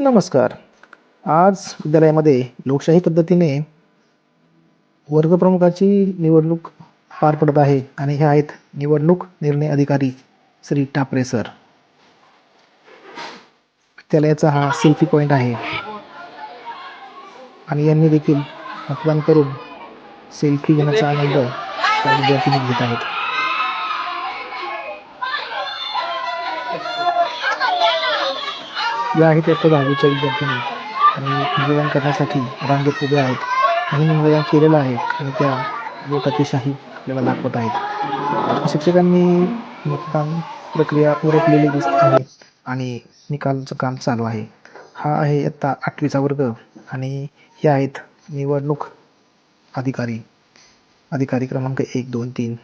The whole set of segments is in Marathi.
नमस्कार. आज विद्यालयामध्ये लोकशाही पद्धतीने वर्गप्रमुखाची निवडणूक पार पडत आहे आणि हे आहेत निवडणूक निर्णय अधिकारी श्री टापरे सर. विद्यालयाचा हा सेल्फी पॉईंट आहे. आणि यांनी देखील मतदान करून सेल्फी घेण्याचा आनंद त्या विद्यार्थी घेत आहेत. या आहेत इयत्ता दहावीच्या विद्यार्थ्यांनी. आणि मतदान करण्यासाठी रांगेत उभे आहेत. आणि मतदान केलेलं आहे. आणि त्या बोटाची शाही आपल्याला दाखवत आहेत. शिक्षकांनी मतदान प्रक्रिया उरकलेली दिसत आहे. आणि निकालचं काम चालू आहे. हा आहे आत्ता आठवीचा वर्ग. आणि हे आहेत निवडणूक अधिकारी. अधिकारी क्रमांक एक दोन तीन.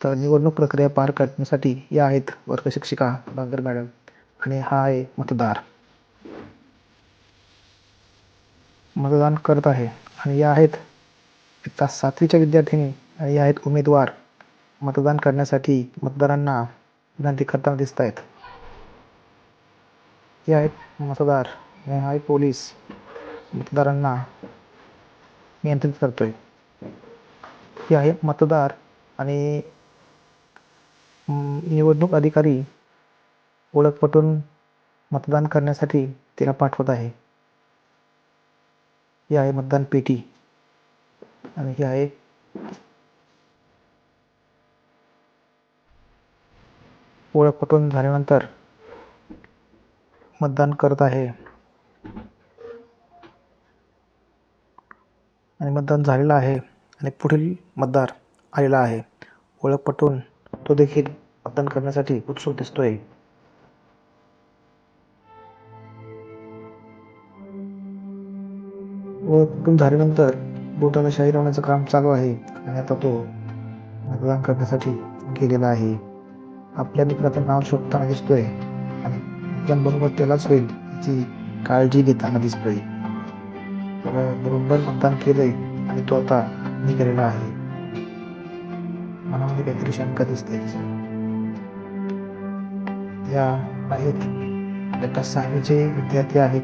तर निवडणूक प्रक्रिया पार करण्यासाठी या आहेत वर्ग शिक्षिका डांगर मॅडम. आणि हा आहे मतदार. मतदान करत आहे आणि या आहेत इयत्ता सातवीच्या विद्यार्थिनी आणि या आहेत उमेदवार. मतदान करण्यासाठी मतदारांना विनंती करताना दिसत आहेत. हे आहेत मतदार आणि हा आहे पोलीस. मतदारांना नियंत्रित करतोय. हे आहे मतदार आणि निवडणूक अधिकारी ओळख पटवून मतदान करण्यासाठी तिला पाठवत आहे. ही आहे मतदान पेटी. आणि ही आहे ओळख पटवून झाल्यानंतर मतदान करत आहे. आणि मतदान झालेलं आहे आणि पुढील मतदार आलेला आहे. ओळख पटवून तो देखील मतदान करण्यासाठी उत्सुक दिसतोय. ओळख झाल्यानंतर बोटाला शाही लावण्याचं काम चालू आहे आणि आता तो मतदान करण्यासाठी गेलेला आहे. आपल्या मित्राचं नाव शोधताना दिसतोय आणि मतदान त्यालाच होईल याची काळजी घेताना दिसतोय. तर बरोबर मतदान केलंय आणि तो आता निघालेला आहे. मनामध्ये काहीतरी शंका दिसते त्या आहेत. सहावीचे विद्यार्थी आहेत.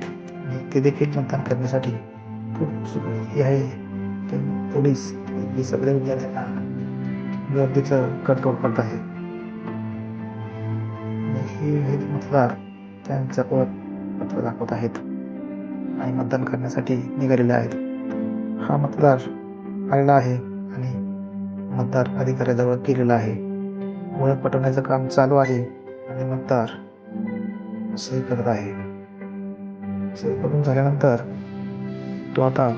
ते देखील मतदान करण्यासाठी खूप हे आहे ते पोलीस हे सगळ्या विद्यार्थ्यांना गर्दीचं कंट्रोल करत आहे हे मतदार त्यांचं पत्र दाखवत आहेत आणि मतदान करण्यासाठी निघालेले आहेत हा मतदार आलेला आहे आणि मतदार अधिकाऱ्याजवळ केलेला आहे ओळख पटवण्याचं काम चालू आहे आणि मतदार सही करत आहे सही करून झाल्यानंतर तो आता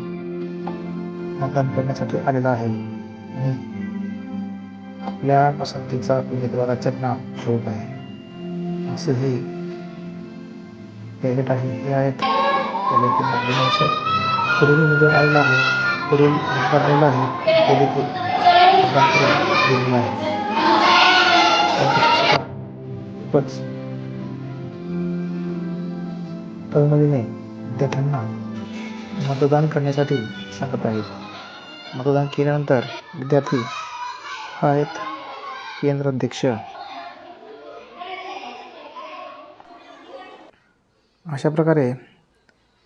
मतदान करण्यासाठी आलेला आहे. आणि आपल्या पसंतीचा उमेदवाराचं नाव शोध आहे. असे हे कॅलेट आहे हे आहेत पुढील म्हणजे उमेदवार आलेला आहे पुढील उमेदवार आलेला आहे तो देखील गेलेला आहे खूपच तळमळीने विद्यार्थ्यांना मतदान करण्यासाठी सांगत आहेत. मतदान केल्यानंतर विद्यार्थी हा आहेत केंद्र अध्यक्ष. अशा प्रकारे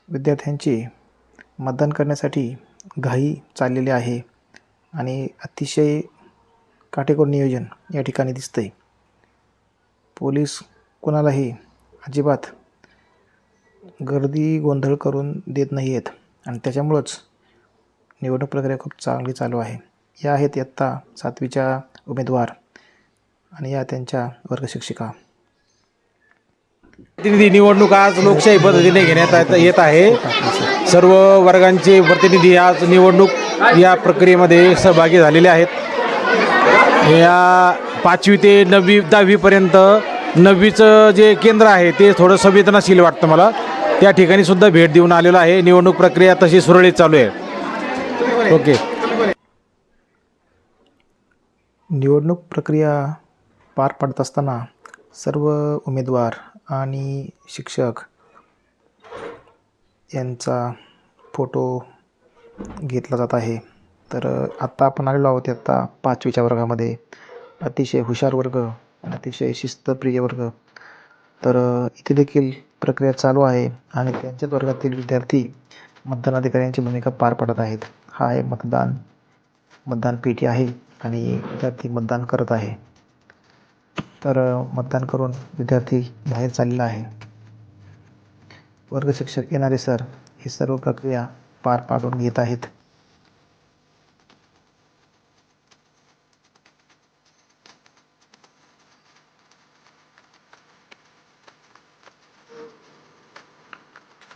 विद्यार्थ्यांची मतदान करण्यासाठी घाई चाललेली आहे आणि अतिशय काटेकोर नियोजन या ठिकाणी दिसतंय. पोलीस कोणालाही अजिबात गर्दी गोंधळ करून देत नाही आहेत आणि त्याच्यामुळंच निवडणूक प्रक्रिया खूप चांगली चालू आहे. या आहेत इयत्ता सातवीच्या उमेदवार आणि या त्यांच्या वर्गशिक्षिका प्रतिनिधी निवडणूक आज लोकशाही पद्धतीने घेण्यात येत- येत आहे. सर्व वर्गांचे प्रतिनिधी आज निवडणूक या प्रक्रियेमध्ये सहभागी झालेले आहेत. या पाचवी ते नववी दहावीपर्यंत नववीचं जे केंद्र आहे ते थोडं संवेदनाशील वाटतं मला. त्या ठिकाणी सुद्धा भेट देऊन आलेलो आहे. निवडणूक प्रक्रिया तशी सुरळीत चालू आहे. ओके. निवडणूक प्रक्रिया पार पाडत असताना सर्व उमेदवार आणि शिक्षक यांचा फोटो घेतला जात आहे. तर आत्ता आपण आलेलो आहोत आत्ता पाचवीच्या वर्गामध्ये. अतिशय हुशार वर्ग आणि अतिशय शिस्तप्रिय वर्ग. तर इथे देखील प्रक्रिया चालू आहे आणि त्यांच्याच वर्गातील विद्यार्थी मतदान अधिकाऱ्यांची भूमिका पार पाडत आहेत. हा एक मतदान मतदान पेटी आहे आणि विद्यार्थी मतदान करत आहे. तर मतदान करून विद्यार्थी बाहेर चाललेला आहे. वर्ग शिक्षक येणारे सर ही सर्व प्रक्रिया पार पाडून घेत आहेत.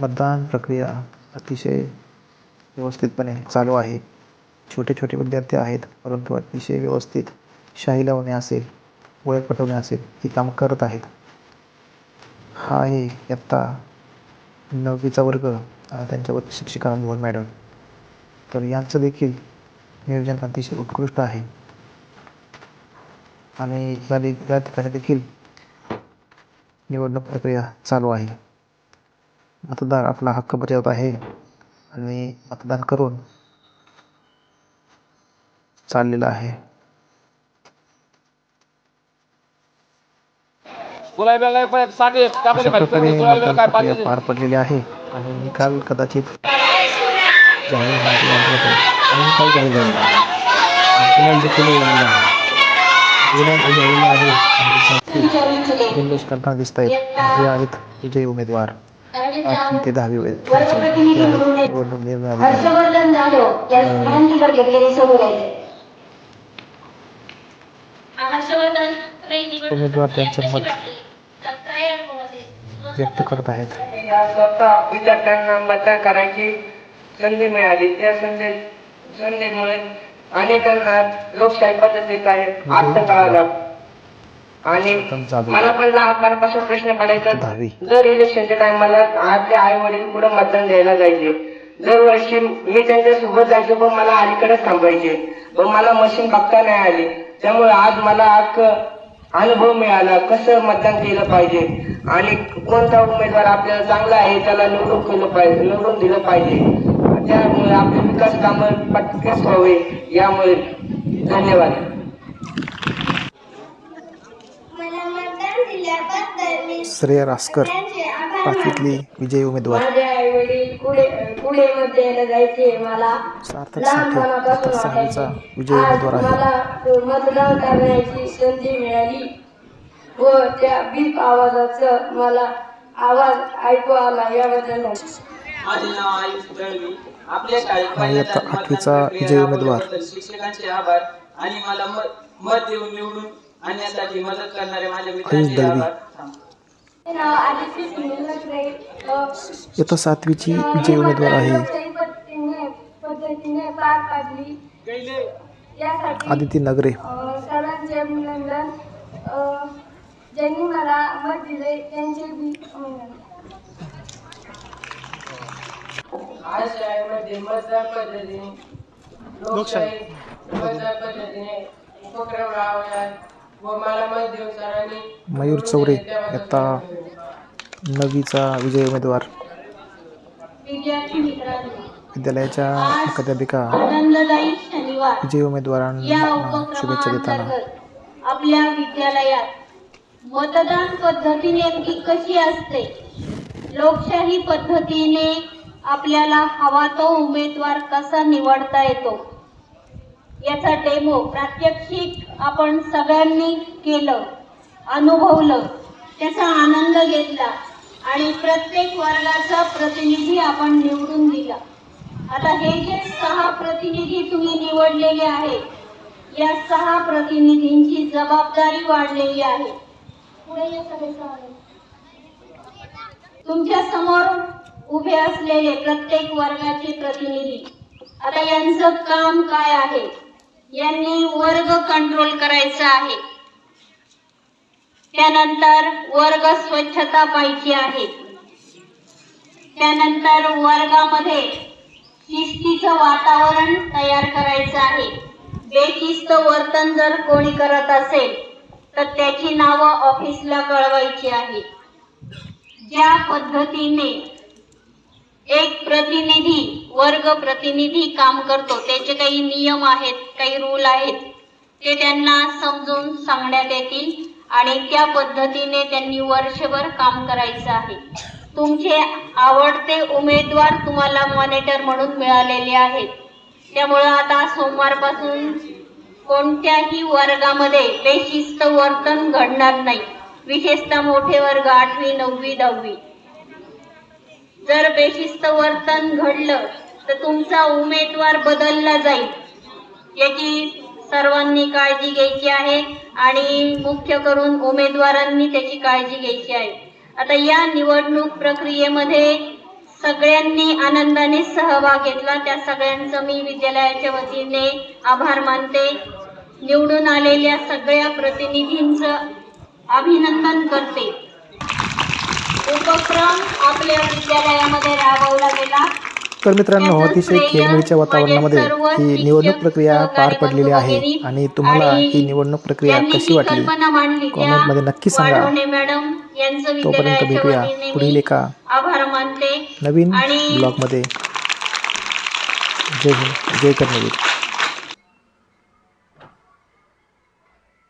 मतदान प्रक्रिया अतिशय व्यवस्थितपणे चालू आहे. छोटे छोटे विद्यार्थी आहेत परंतु अतिशय व्यवस्थित शाही लावणे असेल ओळख पटवणे असेल ही काम करत आहेत. हा आहे इयत्ता नववीचा वर्ग त्यांच्यावर शिक्षिका मोहन मॅडम. तर यांचं देखील नियोजन अतिशय उत्कृष्ट आहे. आणि या या ठिकाणी देखील निवडणूक प्रक्रिया चालू आहे. मतदार आपला हक्क बजावत आहे. आणि मतदान करून चाललेला आहे. अशा प्रकारे मतदान प्रक्रिया पार पडलेली आहे. आणि निकाल कदाचित जाहीर होण्याची वाट आहे. आणि निकाल जाहीर झालेला आहे. गुन्हा देखील झालेला आहे. गुन्हा झालेला आहे. आणि विद्यार्थी जल्लोष करताना दिसत आहेत हे आहेत विजयी उमेदवार. आठवी ते दहावी उमेदवार त्यांचे मत व्यक्त करत आहेत. विद्यार्थ्यांना मतदान करायची संधी मिळाली. त्या संधी संधीमुळे अनेकांना लोकशाही पद्धतीत आहे. कळाला आणि मला पण लहानपणापासून प्रश्न पडायचा दर इलेक्शनच्या टाइमाला आपले आई वडील पुढे मतदान द्यायला जायचे दरवर्षी मी त्यांच्यासोबत जायचो पण मला अलीकडेच थांबायचे. पण मला मशीन बघता नाही आली. त्यामुळे आज मला एक अनुभव मिळाला कसं मतदान केलं पाहिजे आणि कोणता उमेदवार आपल्याला चांगला आहे त्याला निवडून केलं पाहिजे निवडून दिलं पाहिजे. त्यामुळे आपले विकास कामं पटकन व्हावे. यामुळे धन्यवाद मला मतदान दिल्याबद्दल मी श्रेया रासकर पाचवीतली विजयी उमेदवार. माझे आई वडील पुढे पुढे मध्ये यायला जायचे मला. सार्थक साठे सहावीचा विजयी उमेदवार आहे. मला मतदान करण्याची संधी मिळाली. व त्या बीप आवाजाचं मला आवाज ऐकू आला याबद्दल माझे नाव आयुष दळवी आपल्या शाळेत आणि इयत्ता पहिल्यांदा आठवीचा विजयी उमेदवार. शिक्षकांचे आभार आणि मला मत मत देऊन निवडून आणण्यासाठी मदत करणारे माझ्या मित्रांचे. आभार इयत्ता सातवीची विजयी उमेदवार आहे. पद्धतीने पद्धतीने पार पाडली यासाठी आदिती नगरे. अभिनंदन. ज्यांनी मला मत दिले त्यांचे बी अभिनंदन. आज शाळेमध्ये मतदान पद्धतीने लोकशाही मतदान पद्धतीने उपक्रम राबवण्यात मयूर चौरे इयत्ता नववीचा विजयी उमेदवार. विद्यालयाच्या शनिवार. विजयी उमेदवारांना शुभेच्छा देताना. आपल्या विद्यालयात मतदान पद्धती नेमकी कशी असते? लोकशाही पद्धतीने आपल्याला हवा तो उमेदवार कसा निवडता येतो? याचा डेमो प्रात्यक्षिक आपण सगळ्यांनी केलं अनुभवलं त्याचा आनंद घेतला आणि प्रत्येक वर्गाचा प्रतिनिधी आपण निवडून दिला. आता हे जे सहा प्रतिनिधी तुम्ही निवडलेले आहेत या सहा प्रतिनिधींची जबाबदारी वाढलेली आहे. तुमच्यासमोर उभे असलेले प्रत्येक वर्गाचे प्रतिनिधी आता यांचं काम काय आहे? यांनी वर्ग कंट्रोल करायचा आहे. त्यानंतर वर्ग स्वच्छता पाहिजे आहे. त्यानंतर वर्गामध्ये शिस्तीचं वातावरण तयार करायचं आहे. बेशिस्त वर्तन जर कोणी करत असेल तर त्याची नावं ऑफिसला कळवायची आहे. ज्या पद्धतीने एक प्रतिनिधी काम करतो त्याचे काही नियम आहेत काही रूल आहेत ते त्यांना समजून सांगण्यात येतील आणि त्या पद्धतीने त्यांनी वर्षभर काम करायचं आहे. तुमचे आवडते उमेदवार तुम्हाला मॉनिटर म्हणून मिळालेले आहेत. त्यामुळं आता सोमवारपासून कोणत्याही वर्गामध्ये बेशिस्त वर्तन घडणार नाही. विशेषतः मोठे वर्ग आठवी नववी दहावी. जर बेशिस्त वर्तन घडलं तर तुमचा उमेदवार बदलला जाईल. याची सर्वांनी काळजी घ्यायची आहे आणि मुख्य करून उमेदवारांनी त्याची काळजी घ्यायची आहे. आता या निवडणूक प्रक्रियेमध्ये सगळ्यांनी आनंदाने सहभाग घेतला. त्या सगळ्यांचं मी विद्यालयाच्या वतीने आभार मानते. निवडून आलेल्या सगळ्या प्रतिनिधींचं अभिनंदन करते. उपक्रम आपल्या विद्यालयामध्ये राबवला गेला. तर मित्रांनो अतिशय खेळमेळीच्या वातावरणामध्ये ही निवडणूक प्रक्रिया पार पडलेली आहे आणि तुम्हाला ही निवडणूक प्रक्रिया कशी वाटली? कॉमेंटमध्ये नक्की सांगा. तोपर्यंत भेटूया पुढील एका नवीन ब्लॉगमध्ये. जय हिंद जय कर्मवीर